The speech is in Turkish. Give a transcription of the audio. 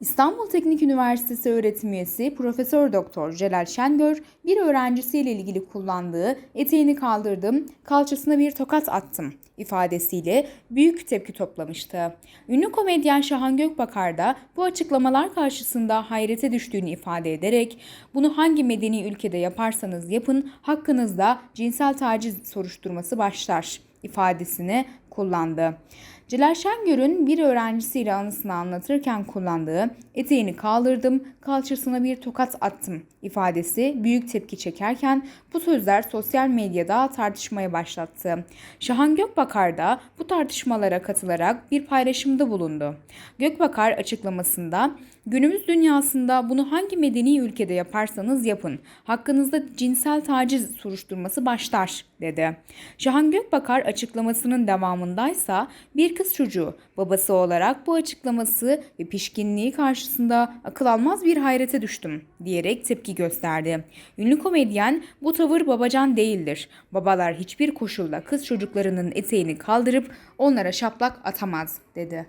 İstanbul Teknik Üniversitesi öğretim üyesi Profesör Doktor Celal Şengör bir öğrencisiyle ilgili kullandığı eteğini kaldırdım, kalçasına bir tokat attım ifadesiyle büyük tepki toplamıştı. Ünlü komedyen Şahan Gökbakar da bu açıklamalar karşısında hayrete düştüğünü ifade ederek bunu hangi medeni ülkede yaparsanız yapın hakkınızda cinsel taciz soruşturması başlar ifadesini kullandı. Celal Şengör'ün bir öğrencisiyle anısını anlatırken kullandığı eteğini kaldırdım, kalçasına bir tokat attım ifadesi büyük tepki çekerken bu sözler sosyal medyada tartışmaya başlattı. Şahan Gökbakar da bu tartışmalara katılarak bir paylaşımda bulundu. Gökbakar açıklamasında günümüz dünyasında bunu hangi medeni ülkede yaparsanız yapın hakkınızda cinsel taciz soruşturması başlar dedi. Şahan Gökbakar açıklamasının devamındaysa bir kız çocuğu babası olarak bu açıklaması ve pişkinliği karşısında akıl almaz bir hayrete düştüm diyerek tepki gösterdi. Ünlü komedyen bu tavır babacan değildir. Babalar hiçbir koşulda kız çocuklarının eteğini kaldırıp onlara şaplak atamaz dedi.